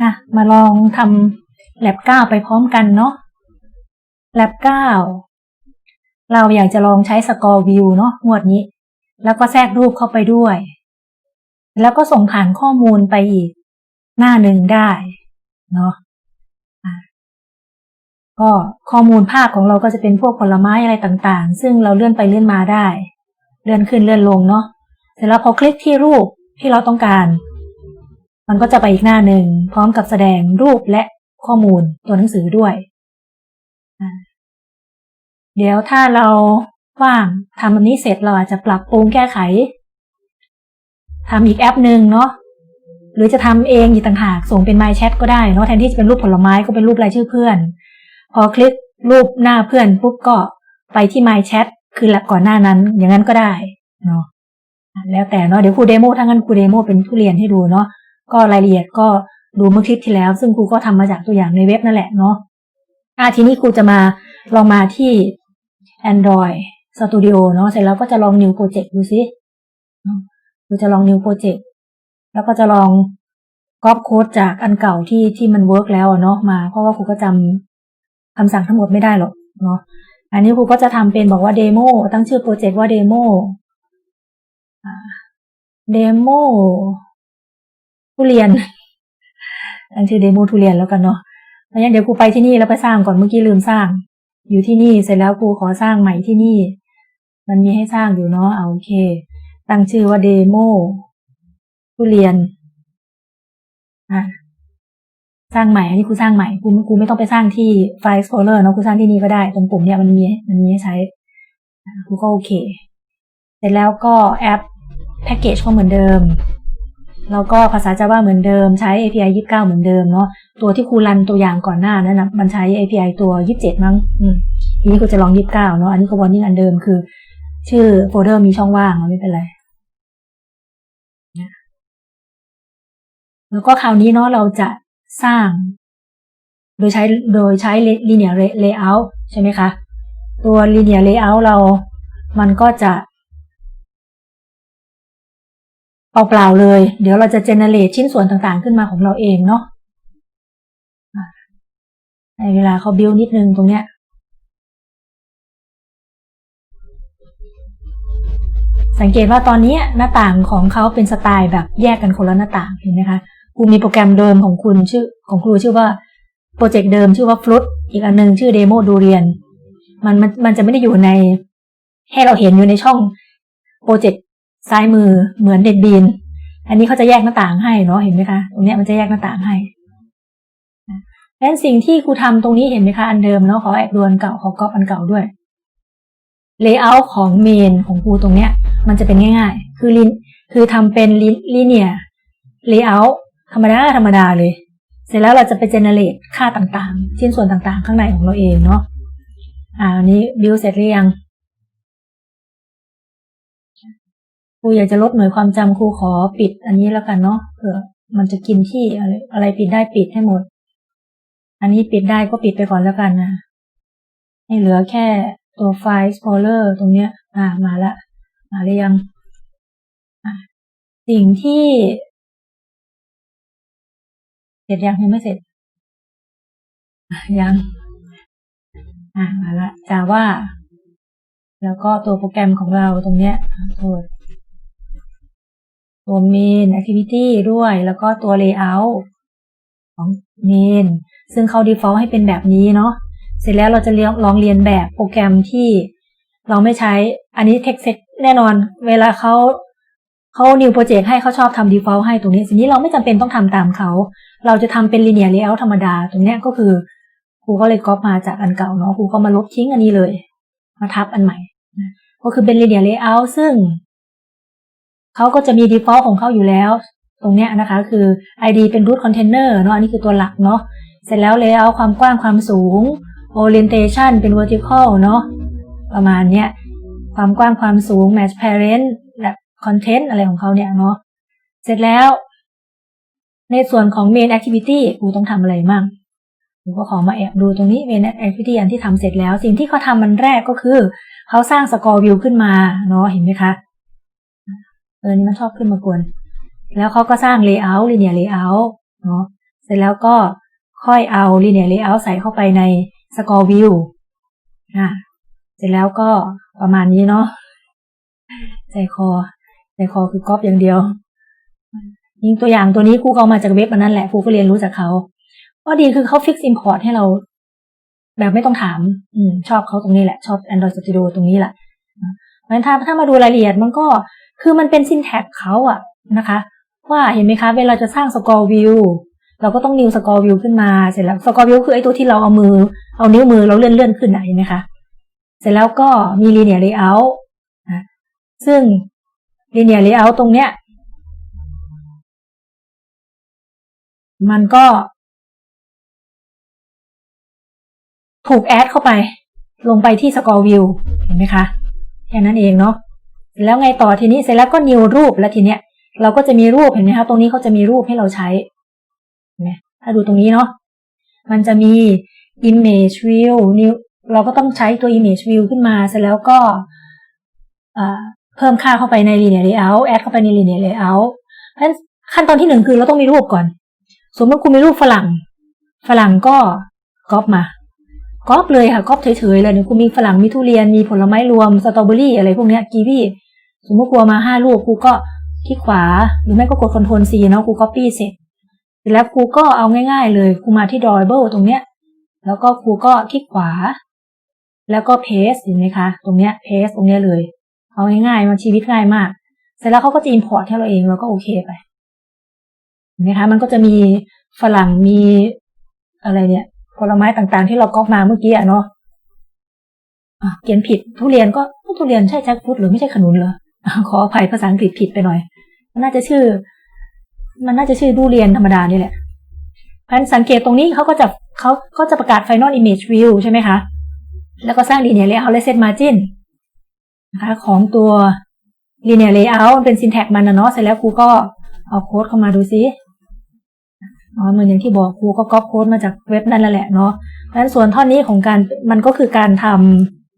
อะ มาลองทำแลบเก้าไปพร้อมกันเนาะแลบเก้าเราอยากจะลองใช้สกอร์วิวเนาะงวดนี้ แล้วก็แทรกรูปเข้าไปด้วย แล้วก็ส่งผ่านข้อมูลไปอีก หน้าหนึ่งได้เนาะอะก็ข้อมูลภาพของเราก็จะเป็นพวกผลไม้อะไรต่างๆ ซึ่งเราเลื่อนไปเลื่อนมาได้ เลื่อนขึ้นเลื่อนลงเนาะเสร็จแล้วพอคลิกที่รูปที่เราต้องการ มันก็จะไปอีกหน้าหนึ่งพร้อมกับแสดงรูปและข้อมูลตัวหนังสือด้วย เดี๋ยวถ้าเราว่างทำอันนี้เสร็จเราอาจจะปรับปรุงแก้ไขทำอีกแอปหนึ่งเนาะหรือจะทำเองอีกต่างหากส่งเป็น My Chat ก็ได้เนาะแทนที่จะเป็นรูปผลไม้ก็เป็นรูปรายชื่อเพื่อน พอคลิกรูปหน้าเพื่อนปุ๊บก็ไปที่ My Chat คือแลบก่อนหน้านั้นอย่างนั้นก็ได้เนาะอะแล้วแต่เนาะเดี๋ยวครูเดโมถ้างั้นครูเดโมเป็นผู้เรียนให้ดูเนาะ ก็รายละเอียดก็ดูเมื่อคลิปที่แล้ว ซึ่งครูก็ทำมาจากตัวอย่างในเว็บนั่นแหละเนาะอะทีนี้ครูจะมาลองมาที่ Android Studio เนาะเสร็จแล้วก็จะลอง New Project ดูซิครูจะลอง New Project แล้วก็จะลองก๊อปโค้ดจากอันเก่าที่ที่มันเวิร์กแล้วเนาะมา เพราะว่าครูก็จำคำสั่งทั้งหมดไม่ได้หรอกเนาะอันนี้ครูก็จะทำเป็นบอกว่าเดโมตั้งชื่อโปรเจกต์ว่าเดโมเดโม ทุเรียนตั้งชื่อเดโมทุเรียนแล้วกันเนาะเพราะงั้นเดี๋ยวครูไปที่นี่แล้วไปสร้างก่อนเมื่อกี้ลืมสร้าง อยู่ที่นี่เสร็จแล้วครูขอสร้างใหม่ที่นี่ มันมีให้สร้างอยู่เนาะเอาโอเค ตั้งชื่อว่าเดโมทุเรียนอะสร้างใหม่อันนี้ครูสร้างใหม่ครูครูไม่ต้องไปสร้างที่ไฟล์ Explorer เนาะครูสร้างที่นี่ก็ได้ ตรงปุ่มเนี้ยมันมีมันมีให้ใช้ครูก็โอเค เสร็จแล้วก็แอปแพ็กเกจก็เหมือนเดิม แล้วก็ภาษา Java เหมือนเดิมใช้ API 29 เหมือนเดิมเนาะตัวที่ครูรันตัวอย่างก่อนหน้านั้นนะมันใช้ API ตัว 27 มั้งอืมทีนี้ครูจะลอง 29 เนาะอันนี้ก็ warning อันเดิมคือ ชื่อโฟลเดอร์มีช่องว่างไม่เป็นไรแล้วก็คราวนี้เนาะเราจะสร้าง โดยใช้โดยใช้ linear layout ใช่ไหมคะ ตัว linear layout เรา มันก็จะ เปล่าๆเลย เดี๋ยวเราจะ generate ชิ้นส่วนต่างๆขึ้นมาของเราเองเนาะในเวลาเขา build นิดนึงตรงเนี้ยสังเกตว่าตอนนี้หน้าต่างของเขาเป็นสไตล์แบบแยกกันคนละหน้าต่างเห็นไหมคะครูมีโปรแกรมเดิมของคุณชื่อของครูชื่อว่าโปรเจกต์เดิมชื่อว่าฟลุตอีกอันนึงชื่อเดโมดูเรียนมันมันมันจะไม่ได้อยู่ในให้เราเห็นอยู่ในช่องโปรเจกต์ ซ้ายมือเหมือนเด็ดบีน อันนี้เขาจะแยกหน้าต่างให้เนาะเห็นไหมคะตรงนี้มันจะแยกหน้าต่างให้ดังนั้นสิ่งที่ครูทำตรงนี้เห็นไหมคะอันเดิมเนาะขอแอบดวนเก่าขอก๊อปอันเก่าด้วยเลเยอร์ของเมนของครูตรงเนี้ย มันจะเป็นง่าย ๆ คือลินคือทำเป็นลิเนียเลเยอร์ธรรมดาธรรมดาเลย เสร็จแล้วเราจะไปเจเนเรตค่าต่างๆ ชิ้นส่วนต่างๆ ข้างในของเราเองเนาะอ่านนี้บิวเสร็จหรือยัง ครูอยากจะลดหน่วยความจำครูขอปิดอันนี้แล้วกันเนาะเผื่อมันจะกินที่อะไรอะไรปิดได้ปิดให้หมด อันนี้ปิดได้ก็ปิดไปก่อนแล้วกันนะให้เหลือแค่ตัวไฟล์ Explorer ตรงเนี้ย อ่ามาละ มาหรือยังสิ่งที่ เสร็จยังยังไม่เสร็จ ยัง อ่ามาละจาว่า แล้วก็ตัวโปรแกรมของเราตรงเนี้ยโทษ ตัว main activity ด้วย แล้วก็ตัว layout ของ main ซึ่งเขา default ให้เป็นแบบนี้เนาะ เสร็จแล้วเราจะลองเรียนแบบโปรแกรมที่เราไม่ใช้ อันนี้ text set แน่นอน เวลาเขาเขา new project ให้เขาชอบทำ default ให้ตรงนี้ทีนี้เราไม่จำเป็นต้องทำตามเขา เราจะทำเป็น linear layout ธรรมดา ตรงเนี้ยก็คือครูก็เลยก๊อปมาจากอันเก่าเนาะ ครูก็มาลบทิ้งอันนี้เลย มาทับอันใหม่ ก็คือเป็น linear layout ซึ่ง เขาก็จะมี default ของเขาอยู่แล้ว ตรงเนี้ยนะคะ คือ id เป็น root container เนาะอันนี้คือตัวหลักเนาะเสร็จแล้ว layout ความกว้างความสูง orientation เป็น vertical เนาะประมาณเนี้ยความกว้างความสูง match parent และ content อะไรของเขาเนี่ยเนาะเสร็จแล้ว ในส่วนของ main activity ครูต้องทำอะไรมั่งครูก็ขอมาแอบดูตรงนี้ main activity อันที่ทำเสร็จแล้ว สิ่งที่เขาทำมันแรกก็คือ เขาสร้าง score view ขึ้นมาเนาะเห็นไหมคะ เออนี่มันชอบขึ้นมากวน แล้วเขาก็สร้าง layout linear layout เนาะเสร็จแล้วก็ค่อยเอา linear layout ใส่เข้าไปใน score view อ่าเสร็จแล้วก็ประมาณนี้เนาะใจคอใจคอคือก๊อปอย่างเดียวยิงตัวอย่างตัวนี้ครูเอามาจากเว็บอันนั้นแหละครูก็เรียนรู้จากเขาข้อดีคือเขา fix import ให้เรา แบบไม่ต้องถาม อืมชอบเขาตรงนี้แหละ ชอบ Android Studio ตรงนี้แหละเพราะฉะนั้นถ้าถ้ามาดูรายละเอียดมันก็ คือมันเป็น syntax เขาอะนะคะ ว่าเห็นไหมคะเวลาจะสร้าง score view เราก็ต้อง new score view ขึ้นมาเสร็จแล้ว score view คือไอ้ตัวที่เราเอามือเอานิ้วมือเราเลื่อนเลื่อนขึ้นไหนเห็นไหมคะเสร็จแล้วก็มี linear layout นะซึ่ง linear layout ตรงเนี้ยมันก็ ถูกแอดเข้าไป ลงไปที่ score view เห็นไหมคะ แค่นั้นเองเนาะ แล้วไงต่อทีนี้เสร็จแล้วก็ new รูปแล้วทีเนี้ย เราก็จะมีรูปเห็นไหมคะตรงนี้เขาจะมีรูปให้เราใช้เห็นไหมถ้าดูตรงนี้เนาะมันจะมี image view new เราก็ต้องใช้ตัว image view ขึ้นมา เสร็จแล้วก็เพิ่มค่าเข้าไปใน linear layout add เข้าไปใน linear layout เพราะฉะนั้นขั้นตอนที่หนึ่งคือเราต้องมีรูปก่อน สมมติคุณมีรูปฝรั่ง ฝรั่งก็ก๊อปมาก๊อปเลยค่ะก๊อปเฉยๆเลยเนี่ยคุณมีฝรั่งมีทุเรียนมีผลไม้รวมสตรอเบอรี่อะไรพวกเนี้ยกีวี สมมติกลัวมาห้ารูปครูก็คลิกขวา หรือไม่ก็กด Ctrl C เนาะครู Copy เสร็จเสร็จแล้วครูก็เอาง่าย ๆ เลยครูมาที่ Drawable ตรงเนี้ย แล้วก็ครูก็คลิกขวา แล้วก็ Paste เห็นไหมคะ ตรงเนี้ย Paste ตรงเนี้ยเลย เอาง่ายๆมันชีวิตง่ายมาก เสร็จแล้วเขาก็จะ import ให้เราเองเราก็โอเคไปเห็นไหมคะ มันก็จะมีฝรั่งมีอะไรเนี่ยผลไม้ต่างๆ ที่เราก๊อปมาเมื่อกี้อะเนาะเขียนผิดทุเรียนก็ทุเรียนใช่แจ็คฟรุตหรือไม่ใช่ขนุนเหรอ ขออภัยภาษาอังกฤษผิดไปหน่อย มันน่าจะชื่อ มันน่าจะชื่อดูเรียนธรรมดานี่แหละเพราะฉะนั้นสังเกตตรงนี้เขาก็จะเขาก็จะประกาศ Final Image View ใช่ไหมคะ แล้วก็สร้าง Linear Layout และ Set Margin นะคะของตัว Linear Layout เป็น syntax มันนะเนาะเสร็จแล้วครูก็เอาโค้ดเข้ามาดูซิอ๋อเหมือนอย่างที่บอกครูก็ก๊อปโค้ดมาจากเว็บนั่นแหละเนาะเพรานั้นส่วนท่อนนี้ของการมันก็คือการท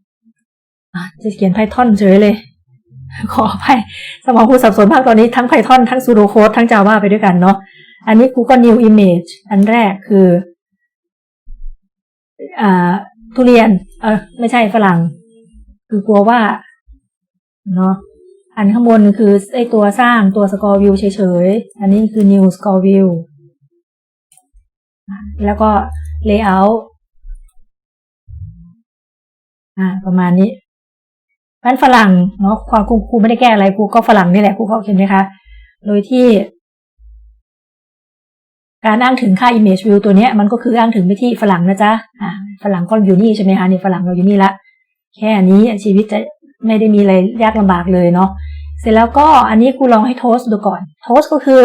ำจะเขียน Python เฉยเลย ขออภัยสมองครูสับสนมากตอนนี้ทั้ง Python ทั้ง sudo code ทั้ง Java ไปด้วยกันเนาะอันนี้ครูก็ new image อันแรกคืออ่าทุเรียน เออไม่ใช่ฝรั่ง คือกลัวว่าเนาะอันข้างบนคือไอตัวสร้างตัว score view เฉยๆ อันนี้คือ new score view แล้วก็ layout อ่าประมาณนี้ บ้านฝรั่งเนาะความครูครูไม่ได้แก้อะไรครูก็ฝรั่งนี่แหละครูก็เห็นไหมคะ โดยที่ การอ้างถึงค่า image view ตัวเนี้ยมันก็คืออ้างถึงไปที่ฝรั่งนะจ๊ะอ่าฝรั่งก็อยู่นี่ใช่ไหมคะนี่ฝรั่งเราอยู่นี่ละแค่นี้ชีวิตจะไม่ได้มีอะไรยากลำบากเลยเนาะเสร็จแล้วก็อันนี้ครูลองให้โทสดูก่อนโทสก็คือ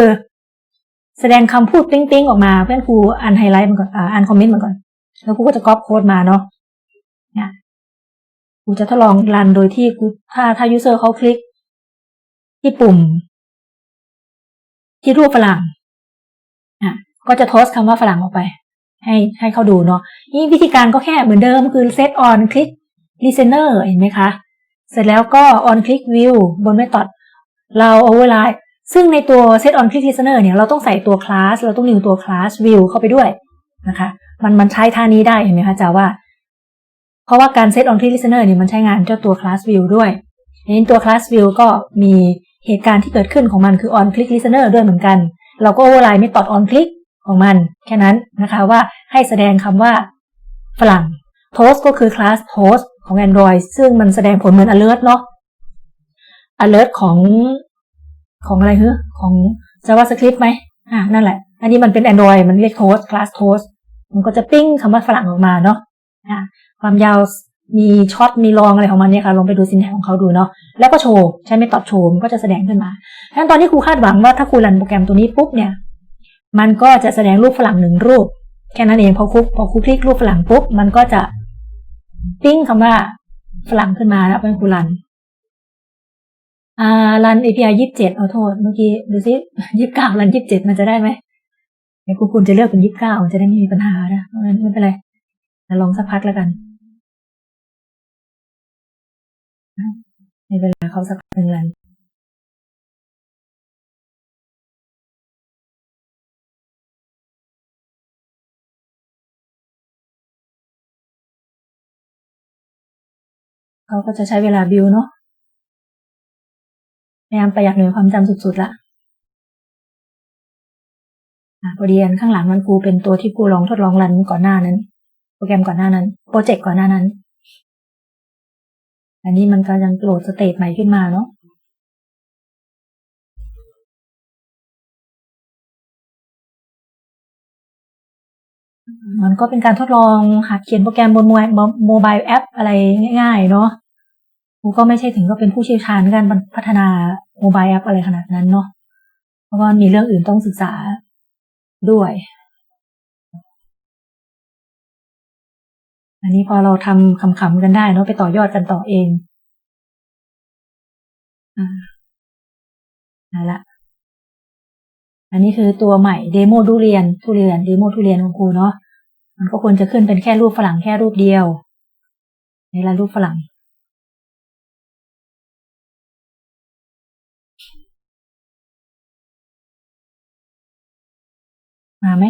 แสดงคำพูดติ้งๆออกมา เพื่อนครูอ่านไฮไลท์มันก่อนอ่านคอมเมนต์มันก่อน แล้วครูก็จะก๊อปโค้ดมาเนาะ ครูจะทดลองรันโดยที่ถ้าถ้ายูเซอร์เขาคลิก ที่ปุ่ม ที่รูปฝรั่งอะก็จะโทสคำว่าฝรั่งออกไป ให้ให้เขาดูเนาะนี่วิธีการก็แค่เหมือนเดิมคือ set on click listener เห็นไหมคะ เสร็จแล้วก็ on click view บน method เรา override ซึ่งในตัว set on click listener เนี่ยเราต้องใส่ตัว class เราต้อง new ตัว class view เข้าไปด้วยนะคะ มันมันใช้ท่านี้ได้เห็นไหมคะจาว่า เพราะว่าการ set on click listener เนี่ยมันใช้งานเจ้าตัว class view ด้วยในตัว class view ก็มีเหตุการณ์ที่เกิดขึ้นของมันคือ on click listener ด้วยเหมือนกัน เราก็ override method on click ของมัน แค่นั้นนะคะว่าให้แสดงคำว่าฝรั่ง toast ก็คือ class toast ของ Android ซึ่งมันแสดงผลเหมือน alert เนาะ alert ของของอะไรคือของ JavaScript ไหมอ่านั่นแหละ อันนี้มันเป็น Android มันเรียก toast class toast มันก็จะปิ้งคำว่าฝรั่งออกมาเนาะ อ่าความยาวมีช็อตมีลองอะไรของมันเนี่ยค่ะลองไปดูซินแทของเขาดูเนาะแล้วก็โชว์ใช้ไม่ตอบโชว์มันก็จะแสดงขึ้นมาดังนั้นตอนที่ครูคาดหวังว่าถ้าครูรันโปรแกรมตัวนี้ปุ๊บเนี่ย มันก็จะแสดงรูปฝรั่งหนึ่งรูป แค่นั้นเองพอครูพอครูคลิกรูปฝรั่งปุ๊บมันก็จะปิ้งคำว่าฝรั่งขึ้นมาแล้วเป็นครูรันอ่ารัน API ยี่สิบเจ็ดเอาโทษเมื่อกี้ดูซิยี่สิบเก้ารันยี่สิบเจ็ดมันจะได้ไหมไอ้ครูคุณจะเลือกเป็นยี่สิบเก้าจะได้ไม่มีปัญหานะไม่เป็นไร ลองสักพักแล้วกันในเวลาเขาสักพักหนึ่งแล้วเขาก็จะใช้เวลาบิวเนาะพยายามประหยัดหน่วยความจำสุดๆละพอดีอันข้างหลังมันกูเป็นตัวที่กูลองทดลองรันก่อนหน้านั้น โปรแกรมก่อนหน้านั้น โปรเจกต์ก่อนหน้านั้น อันนี้มันก็ยังโหลดสเตจใหม่ขึ้นมาเนาะมันก็เป็นการทดลองหัดเขียนโปรแกรมบนโมบายแอปอะไรง่ายๆ เนาะครูก็ไม่ใช่ถึงก็เป็นผู้เชี่ยวชาญการพัฒนาโมบายแอปอะไรขนาดนั้นเนาะ เพราะว่ามีเรื่องอื่นต้องศึกษาด้วย อันนี้พอเราทำขำๆกันได้เนาะไปต่อยอดกันต่อเองอ่านั่นละอันนี้คือตัวใหม่เดโมทุเรียนทุเรียนเดโมทุเรียนของครูเนาะมันก็ควรจะขึ้นเป็นแค่รูปฝรั่งแค่รูปเดียวนี่ละรูปฝรั่งมาไหม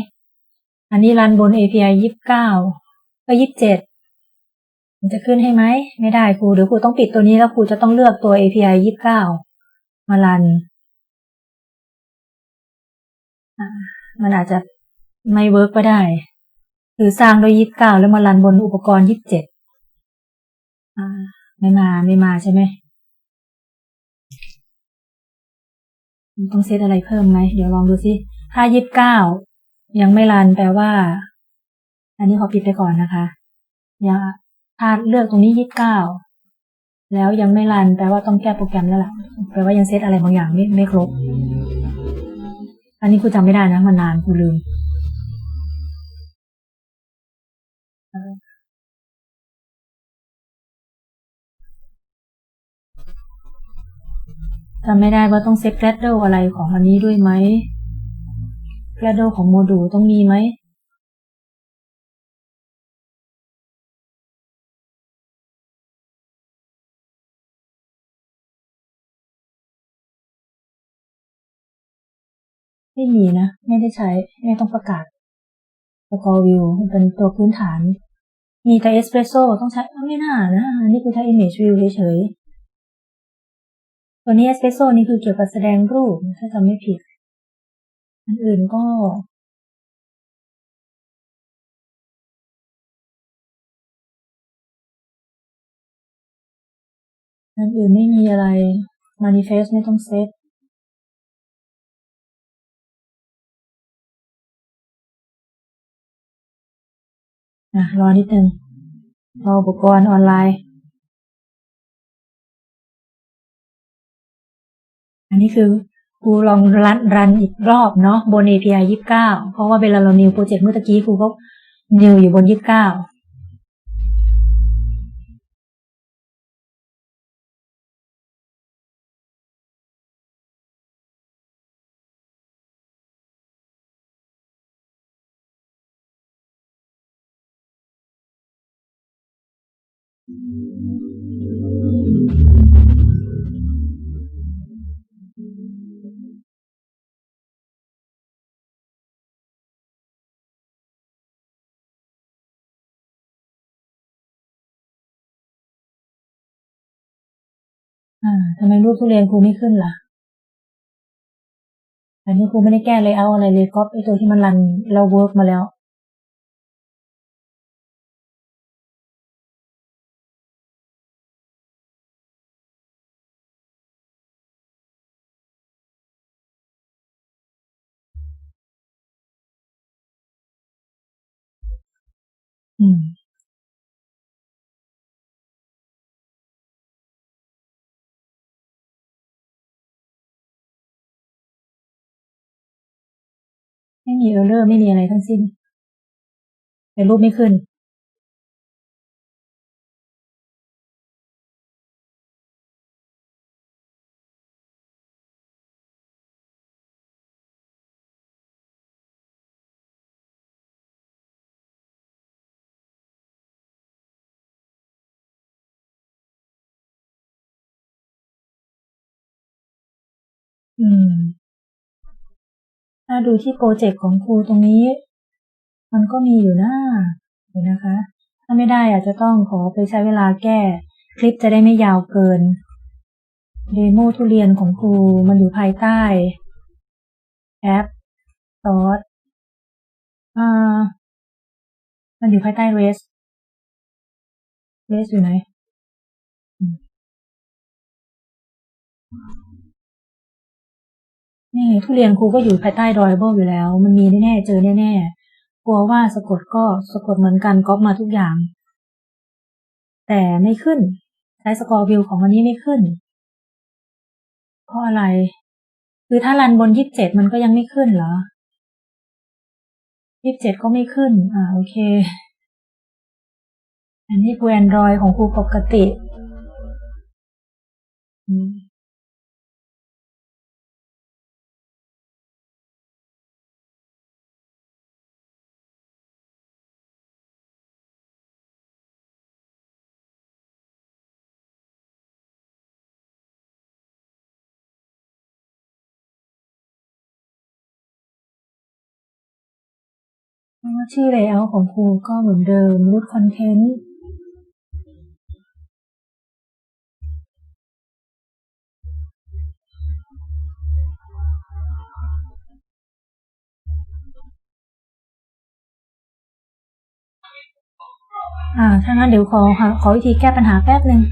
อันนี้รันบน API ยี่สิบเก้า ก็ยี่สิบเจ็ดมันจะขึ้นให้ไหม ไม่ได้ครูเดี๋ยวครูต้องปิดตัวนี้แล้วครูจะต้องเลือกตัว API ยี่สิบเก้ามารันมันอาจจะไม่เวิร์กก็ได้คือสร้างโดยยี่สิบเก้าแล้วมารันบนอุปกรณ์ยี่สิบเจ็ดไม่มาไม่มาใช่ไหมต้องเซตอะไรเพิ่มไหม เดี๋ยวลองดูซิถ้ายี่สิบเก้ายังไม่รันแปลว่า อันนี้ขอปิดไปก่อนนะคะยังถ้าเลือกตรงนี้ยี่สิบเก้าแล้วยังไม่รันแปลว่าต้องแก้โปรแกรมแล้วล่ะแปลว่ายังเซตอะไรบางอย่างไม่ไม่ครบ อันนี้ครูจำไม่ได้นะมันนานครูลืมจำไม่ได้ว่าต้องเซตแกรดเดลอะไรของอันนี้ด้วยไหมแกรดเดลของโมดูลต้องมีไหม ไม่มีนะ ไม่ได้ใช้ไม่ต้องประกาศสกอร์วิวเป็นตัวพื้นฐาน มีแต่เอสเปรสโซ่ต้องใช้ไม่น่านะ นี่คือใช้ image view เฉยๆ ตัวนี้เอสเปรสโซ่นี่คือเกี่ยวกับแสดงรูป ถ้าจำไม่ผิด อันอื่นก็อันอื่นไม่มีอะไร manifest ไม่ต้องเซต อะรอนิดนึงรออุปกรณ์ออนไลน์ อันนี้คือครูลองรันรันอีกรอบเนาะบน API 29 เพราะว่าเวลาเรานิวโปรเจกต์เมื่อกี้ครูก็นิวอยู่บน 29 อ่าทำไมรูปทุเรียนครูไม่ขึ้นล่ะ อันนี้ครูไม่ได้แก้เลยเอาอะไรเลยก๊อปไอตัวที่มันรันเราเวิร์กมาแล้ว อืมไม่มีเออร์เลอร์ไม่มีอะไรทั้งสิ้นแต่รูปไม่ขึ้น อืม ถ้าดูที่โปรเจกต์ของครูตรงนี้ มันก็มีอยู่นะเห็นนะคะ ถ้าไม่ได้อาจจะต้องขอไปใช้เวลาแก้ คลิปจะได้ไม่ยาวเกิน เดโมทุเรียนของครูมันอยู่ภายใต้ แอปซอสอ่า มันอยู่ภายใต้ res res อยู่ไหนอืม นี่ทุเรียนครูก็อยู่ภายใต้ drawable อยู่แล้ว มันมีแน่ๆเจอแน่ๆกลัวว่าสะกดก็สะกดเหมือนกันก๊อปมาทุกอย่าง แต่ไม่ขึ้นใช้สกอร์วิวของอันนี้ไม่ขึ้น เพราะอะไร คือถ้ารันบนยี่สิบเจ็ดมันก็ยังไม่ขึ้นเหรอยี่สิบเจ็ดก็ไม่ขึ้น อ่าโอเค อันนี้ครูแอนดรอยของครูปกติ อืม ชื่อ layout ของครูก็เหมือนเดิม root content อ่าถ้างั้นเดี๋ยวขอขอวิธีแก้ปัญหาแป๊บหนึ่ง